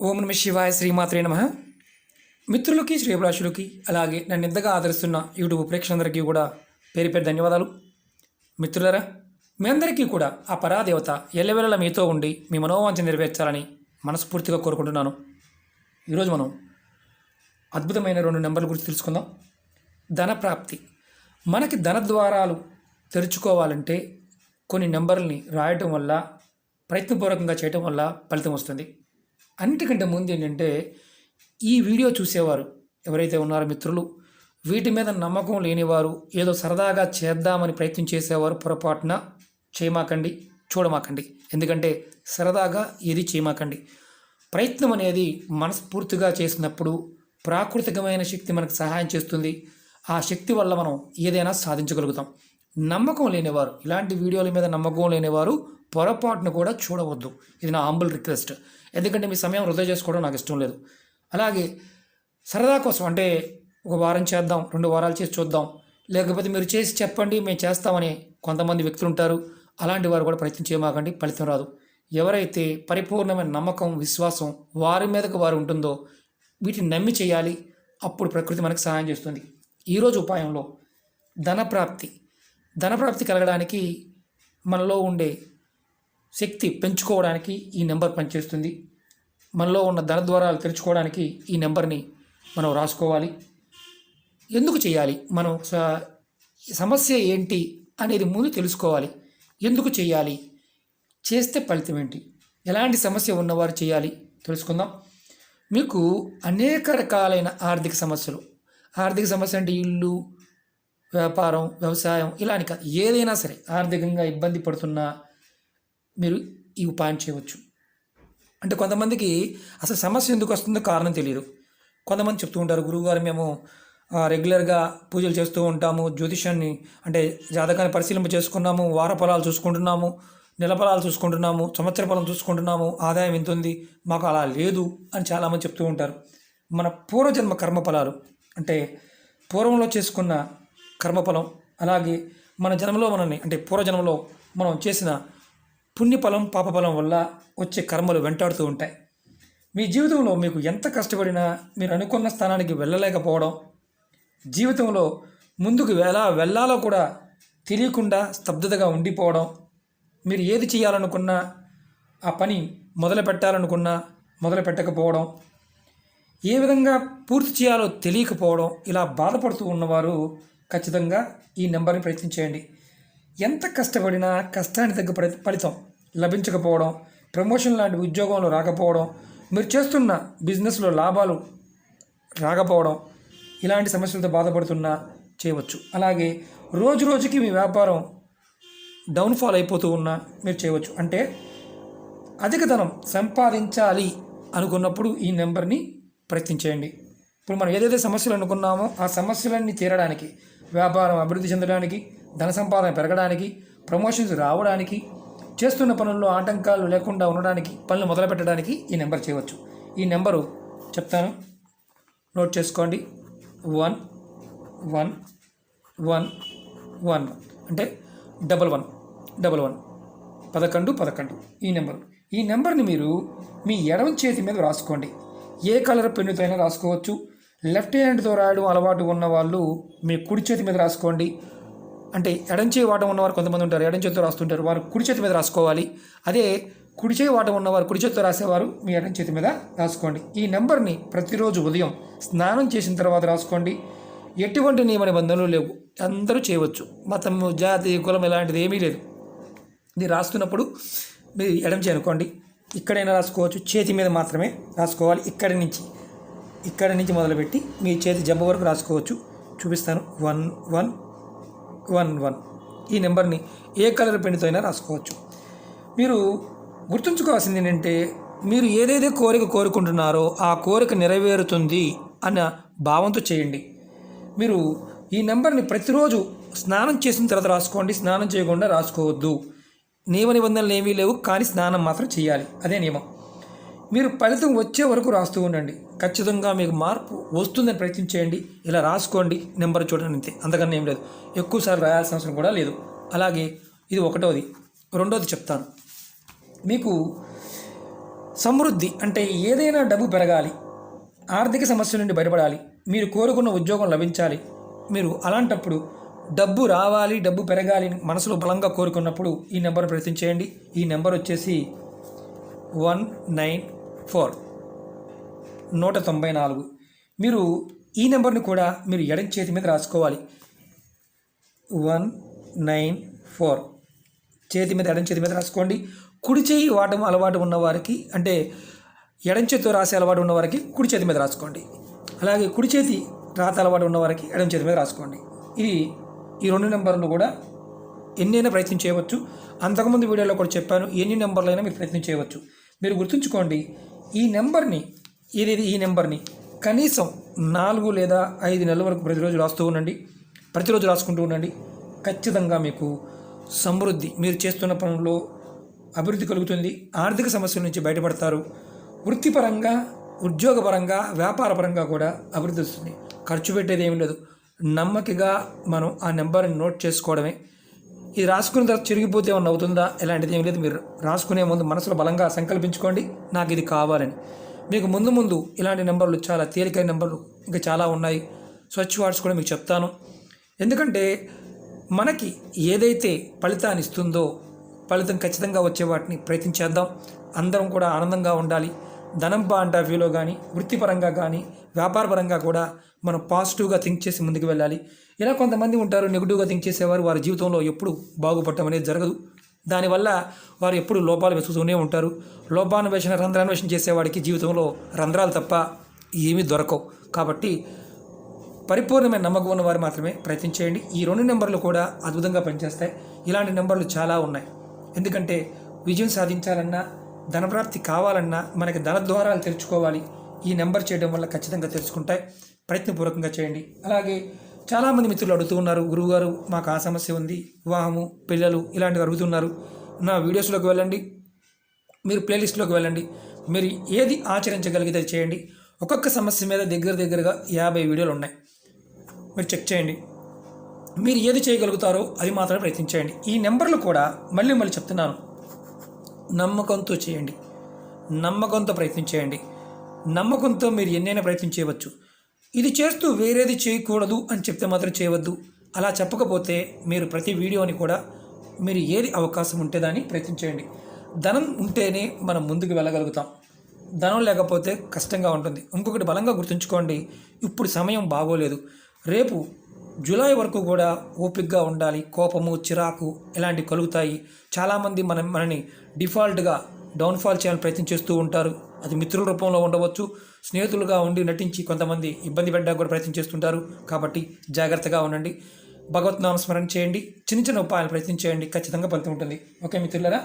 ఓం నమ శివాయ శ్రీమాత్రే నమ. మిత్రులకి శ్రీభిలాషులకి అలాగే నన్ను ఎంతగా ఆదరిస్తున్న యూట్యూబ్ ప్రేక్షకులందరికీ కూడా పేరు పేరు ధన్యవాదాలు. మిత్రులరా మీ అందరికీ కూడా ఆ పరాదేవత ఎల్లవెల్లల మీతో ఉండి మీ మనోవాంఛ నెరవేర్చాలని మనస్ఫూర్తిగా కోరుకుంటున్నాను. ఈరోజు మనం అద్భుతమైన రెండు నెంబర్ల గురించి తెలుసుకుందాం. ధన ప్రాప్తి మనకి ధన ద్వారాలు తెరుచుకోవాలంటే కొన్ని నెంబర్లని రాయటం వల్ల ప్రయత్నపూర్వకంగా చేయటం వల్ల ఫలితం వస్తుంది. అన్నిటికంటే ముందు ఏంటంటే ఈ వీడియో చూసేవారు ఎవరైతే ఉన్నారో మిత్రులు వీటి మీద నమ్మకం లేనివారు ఏదో సరదాగా చేద్దామని ప్రయత్నం చేసేవారు పొరపాటున చేయమాకండి చూడమాకండి. ఎందుకంటే సరదాగా ఏది చేయమాకండి. ప్రయత్నం అనేది మనస్ఫూర్తిగా చేసినప్పుడు ప్రాకృతికమైన శక్తి మనకు సహాయం చేస్తుంది. ఆ శక్తి వల్ల మనం ఏదైనా సాధించగలుగుతాం. నమ్మకం లేనివారు ఇలాంటి వీడియోల మీద నమ్మకం లేనివారు పొరపాటును కూడా చూడవద్దు. ఇది నా హంబుల్ రిక్వెస్ట్ ఎందుకంటే మీ సమయం వృధా చేసుకోవడం నాకు ఇష్టం లేదు. అలాగే సరదా కోసం అంటే ఒక వారం చేద్దాం రెండు వారాలు చేసి చూద్దాం. లేకపోతే మీరు చేసి చెప్పండి మేము చేస్తామని కొంతమంది వ్యక్తులు ఉంటారు. అలాంటి వారు కూడా ప్రయత్నం చేయమాకండి ఫలితం రాదు. ఎవరైతే పరిపూర్ణమైన నమ్మకం విశ్వాసం వారి మీదకు వారు ఉంటుందో వీటిని నమ్మి చేయాలి అప్పుడు ప్రకృతి మనకు సహాయం చేస్తుంది. ఈరోజు ఉపాయంలో ధనప్రాప్తి. ధనప్రాప్తి కలగడానికి మనలో ఉండే శక్తి పెంచుకోవడానికి ఈ నెంబర్ పనిచేస్తుంది. మనలో ఉన్న ధన ద్వారాలు తెరుచుకోవడానికి ఈ నెంబర్ని మనం రాసుకోవాలి. ఎందుకు చేయాలి? మనం స- సమస్య ఏంటి అనేది ముందు తెలుసుకోవాలి. ఎందుకు చేయాలి? చేస్తే ఫలితం ఏంటి? ఎలాంటి సమస్య ఉన్నవారు చేయాలి? తెలుసుకుందాం. మీకు అనేక రకాలైన ఆర్థిక సమస్యలు. ఆర్థిక సమస్య అంటే ఇల్లు వ్యాపారం వ్యవసాయం ఇలా కాదు ఏదైనా సరే ఆర్థికంగా ఇబ్బంది పడుతున్నా మీరు ఈ ఉపాయం చేయవచ్చు. అంటే కొంతమందికి అసలు సమస్య ఎందుకు వస్తుందో కారణం తెలియదు. కొంతమంది చెప్తూ ఉంటారు గురువుగారు మేము ఆ, రెగ్యులర్గా పూజలు చేస్తూ ఉంటాము జ్యోతిషాన్ని అంటే జాతకాన్ని పరిశీలింప చేసుకున్నాము వార ఫలాలు చూసుకుంటున్నాము నెల ఫలాలు చూసుకుంటున్నాము సంవత్సర ఫలం చూసుకుంటున్నాము ఆదాయం ఎంత ఉంది మాకు అలా లేదు అని చాలామంది చెప్తూ ఉంటారు. మన పూర్వజన్మ కర్మ ఫలాలు అంటే పూర్వంలో చేసుకున్న కర్మఫలం అలాగే మన జన్మలో మనల్ని అంటే పూర్వజన్మలో మనం చేసిన పుణ్యఫలం పాపఫలం వల్ల వచ్చే కర్మలు వెంటాడుతూ ఉంటాయి. మీ జీవితంలో మీకు ఎంత కష్టపడినా మీరు అనుకున్న స్థానానికి వెళ్ళలేకపోవడం జీవితంలో ముందుకు ఎలా వెళ్ళాలో కూడా తెలియకుండా స్తబ్దతగా ఉండిపోవడం మీరు ఏది చేయాలనుకున్నా ఆ పని మొదలు పెట్టాలనుకున్నా మొదలు పెట్టకపోవడం ఏ విధంగా పూర్తి చేయాలో తెలియకపోవడం ఇలా బాధపడుతూ ఉన్నవారు ఖచ్చితంగా ఈ నెంబర్ని ప్రయత్నించేయండి. ఎంత కష్టపడినా కష్టానికి తగ్గ ఫలితం లభించకపోవడం ప్రమోషన్ లాంటి ఉద్యోగంలో రాకపోవడం మీరు చేస్తున్న బిజినెస్లో లాభాలు రాకపోవడం ఇలాంటి సమస్యలతో బాధపడుతున్నా చేయవచ్చు. అలాగే రోజు రోజుకి మీ వ్యాపారం డౌన్ఫాల్ అయిపోతూ ఉన్నా మీరు చేయవచ్చు. అంటే అధిక ధనం సంపాదించాలి అనుకున్నప్పుడు ఈ నెంబర్ని ప్రయత్నించేయండి ఇప్పుడు మనం ఏదైతే సమస్యలు అనుకున్నామో ఆ సమస్యలన్నీ తీరడానికి వ్యాపారం అభివృద్ధి చెందడానికి ధన సంపాదన పెరగడానికి ప్రమోషన్స్ రావడానికి చేస్తున్న పనుల్లో ఆటంకాలు లేకుండా ఉండడానికి పనులు మొదలుపెట్టడానికి ఈ నెంబర్ చేయవచ్చు. ఈ నెంబరు చెప్తాను. నోట్ చేసుకోండి. One one one one. అంటే డబల్ వన్ డబల్ వన్. పదకొండు పదకొండు. ఈ నెంబర్. ఈ నెంబర్ని మీరు మీ ఎడమ చేతి మీద రాసుకోండి. ఏ కలర్ పెన్నుతో అయినా రాసుకోవచ్చు. లెఫ్ట్ హ్యాండ్తో రాయడం అలవాటు ఉన్న వాళ్ళు మీ కుడి చేతి మీద రాసుకోండి. అంటే ఎడం వాటం ఉన్నవారు కొంతమంది ఉంటారు ఎడం రాస్తుంటారు వారు కుడి చేతి మీద రాసుకోవాలి. అదే కుడి చేయి వాటం ఉన్నవారు కుడి చేతితో రాసేవారు మీ ఎడం చేతి మీద రాసుకోండి. ఈ నెంబర్ని ప్రతిరోజు ఉదయం స్నానం చేసిన తర్వాత రాసుకోండి. ఎటువంటి నియమ నిబంధనలు లేవు. అందరూ చేయవచ్చు. మతం జాతి కులం ఇలాంటిది ఏమీ లేదు. ఇది రాస్తున్నప్పుడు మీరు ఎడం చేయి అనుకోండి. ఇక్కడైనా రాసుకోవచ్చు. చేతి మీద మాత్రమే రాసుకోవాలి. ఇక్కడి నుంచి ఇక్కడి నుంచి మొదలుపెట్టి మీ చేతి జంబ వరకు రాసుకోవచ్చు. చూపిస్తాను. వన్ వన్ వన్ వన్ ఈ నెంబర్ని ఏ కలర్ పెన్నుతో అయినా రాసుకోవచ్చు. మీరు గుర్తుంచుకోవాల్సింది ఏంటంటే మీరు ఏదైతే కోరిక కోరుకుంటున్నారో ఆ కోరిక నెరవేరుతుంది అన్న భావంతో చేయండి. మీరు ఈ నెంబర్ని ప్రతిరోజు స్నానం చేసిన తర్వాత రాసుకోండి స్నానం చేయకుండా రాసుకోవద్దు. నియమ నిబంధనలు ఏమీ లేవు కానీ స్నానం మాత్రం చేయాలి. అదే నియమం. మీరు ఫలితం వచ్చే వరకు రాస్తూ ఉండండి. ఖచ్చితంగా మీకు మార్పు వస్తుందని ప్రయత్నం చేయండి. ఇలా రాసుకోండి. నెంబర్ చూడండి అంతే. అంతకన్నా ఏం లేదు. ఎక్కువసార్లు రాయాల్సిన అవసరం కూడా లేదు. అలాగే ఇది ఒకటోది రెండోది చెప్తాను. మీకు సమృద్ధి అంటే ఏదైనా డబ్బు పెరగాలి. ఆర్థిక సమస్యల నుండి బయటపడాలి. మీరు కోరుకున్న ఉద్యోగం లభించాలి. మీరు అలాంటప్పుడు డబ్బు రావాలి డబ్బు పెరగాలి అని మనసులో బలంగా కోరుకున్నప్పుడు ఈ నెంబర్ ప్రయత్నం చేయండి. ఈ నెంబర్ వచ్చేసి వన్ నైన్ ఫోర్. నూట తొంభై నాలుగు. మీరు ఈ నెంబర్ని కూడా మీరు ఎడం చేతి మీద రాసుకోవాలి. One nine four. చేతి మీద ఎడం చేతి మీద రాసుకోండి. కుడి చేయి వాడడం అలవాటు ఉన్నవారికి అంటే ఎడం చేతితో రాసే అలవాటు ఉన్నవారికి కుడి చేతి మీద రాసుకోండి. అలాగే కుడి చేతి రాత అలవాటు ఉన్నవారికి ఎడం చేతి మీద రాసుకోండి. ఇది ఈ రెండు నెంబర్లు కూడా ఎన్నైనా ప్రయత్నం చేయవచ్చు. అంతకుముందు వీడియోలో కూడా చెప్పాను ఎన్ని నెంబర్లైనా మీరు ప్రయత్నం చేయవచ్చు. మీరు గుర్తుంచుకోండి ఈ నెంబర్ని ఇది ఈ నెంబర్ని కనీసం నాలుగు లేదా ఐదు నెలల వరకు ప్రతిరోజు రాస్తూ ఉండండి. ప్రతిరోజు రాసుకుంటూ ఉండండి. ఖచ్చితంగా మీకు సమృద్ధి మీరు చేస్తున్న పనుల్లో అభివృద్ధి కలుగుతుంది. ఆర్థిక సమస్యల నుంచి బయటపడతారు. వృత్తిపరంగా ఉద్యోగపరంగా వ్యాపారపరంగా కూడా అభివృద్ధి వస్తుంది. ఖర్చు పెట్టేది ఏమీ లేదు. నమ్మకిగా మనం ఆ నెంబర్ని నోట్ చేసుకోవడమే. ఇది రాసుకున్న తర్వాత చిరిగిపోతే ఏమన్నా అవుతుందా? ఇలాంటిది ఏం లేదు. మీరు రాసుకునే ముందు మనసులో బలంగా సంకల్పించుకోండి. నాకు ఇది కావాలని. మీకు ముందు ముందు ఇలాంటి నెంబర్లు చాలా తేలికైన నెంబర్లు ఇంకా చాలా ఉన్నాయి. స్వచ్ఛ వాట్స్ కూడా మీకు చెప్తాను. ఎందుకంటే మనకి ఏదైతే ఫలితాన్ని ఇస్తుందో ఫలితం ఖచ్చితంగా వచ్చే వాటిని ప్రయత్నించేద్దాం అందరం కూడా ఆనందంగా ఉండాలి. ధనం పాయింట్ ఆఫ్ వ్యూలో కానీ వృత్తిపరంగా కానీ వ్యాపారపరంగా కూడా మనం పాజిటివ్గా థింక్ చేసి ముందుకు వెళ్ళాలి. ఇలా కొంతమంది ఉంటారు నెగిటివ్గా థింక్ చేసేవారు వారి జీవితంలో ఎప్పుడు బాగుపడటం అనేది జరగదు. దానివల్ల వారు ఎప్పుడు లోపాలు వెతుకుతూనే ఉంటారు. లోపాన్వేషణ రంధ్రాన్వేషణ చేసేవాడికి జీవితంలో రంధ్రాలు తప్ప ఏమీ దొరకవు. కాబట్టి పరిపూర్ణమైన నమ్మకం ఉన్న వారు మాత్రమే ప్రయత్నం చేయండి. ఈ రెండు నెంబర్లు కూడా అద్భుతంగా పనిచేస్తాయి. ఇలాంటి నెంబర్లు చాలా ఉన్నాయి. ఎందుకంటే విజయం సాధించాలన్నా ధనప్రాప్తి కావాలన్నా మనకి ధన ద్వారాలు తెరుచుకోవాలి. ఈ నెంబర్ చేయడం వల్ల ఖచ్చితంగా తెలుసుకుంటాయి. ప్రయత్నపూర్వకంగా చేయండి. అలాగే చాలామంది మిత్రులు అడుగుతూ ఉన్నారు గురువుగారు మాకు ఆ సమస్య ఉంది. వివాహము పిల్లలు ఇలాంటివి అడుగుతున్నారు. నా వీడియోస్లోకి వెళ్ళండి. మీరు ప్లేలిస్ట్లోకి వెళ్ళండి. మీరు ఏది ఆచరించగలిగితే అది చేయండి. ఒక్కొక్క సమస్య మీద దగ్గర దగ్గరగా యాభై వీడియోలు ఉన్నాయి. మీరు చెక్ చేయండి. మీరు ఏది చేయగలుగుతారో అది మాత్రమే ప్రయత్నించేయండి. ఈ నెంబర్లు కూడా మళ్ళీ మళ్ళీ చెప్తున్నాను. నమ్మకంతో చేయండి. నమ్మకంతో ప్రయత్నం చేయండి నమ్మకంతో మీరు ఎన్నైనా ప్రయత్నం చేయవచ్చు. ఇది చేస్తూ వేరేది చేయకూడదు అని చెప్తే మాత్రం చేయవద్దు. అలా చెప్పకపోతే మీరు ప్రతి వీడియోని కూడా మీరు ఏది అవకాశం ఉంటే దాన్ని ప్రయత్నం చేయండి. ధనం ఉంటేనే మనం ముందుకు వెళ్ళగలుగుతాం. ధనం లేకపోతే కష్టంగా ఉంటుంది. ఇంకొకటి బలంగా గుర్తుంచుకోండి. ఇప్పుడు సమయం బాగోలేదు. రేపు జూలై వరకు కూడా ఓపికగా ఉండాలి. కోపము చిరాకు ఇలాంటివి కలుగుతాయి. చాలామంది మన మనని డిఫాల్ట్గా డౌన్ఫాల్ చేయాలని ప్రయత్నం చేస్తూ ఉంటారు. అది మిత్రుల రూపంలో ఉండవచ్చు స్నేహితులుగా ఉండి నటించి కొంతమంది ఇబ్బంది పెట్టడానికి కూడా ప్రయత్నం చేస్తుంటారు. కాబట్టి జాగ్రత్తగా ఉండండి. భగవత్ నామ స్మరణ చేయండి. చిన్న చిన్న ఉపాయాలు ప్రయత్నం చేయండి. ఖచ్చితంగా ఫలితం ఉంటుంది. ఓకే మిత్రులరా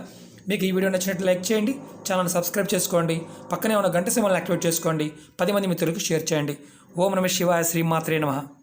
మీకు ఈ వీడియో నచ్చినట్లు లైక్ చేయండి. ఛానల్ సబ్స్క్రైబ్ చేసుకోండి. పక్కనే ఉన్న గంట సింబల్ని యాక్టివేట్ చేసుకోండి. పది మంది మిత్రులకు షేర్ చేయండి. ఓం నమ శివాయ శ్రీమాత్రే నమః.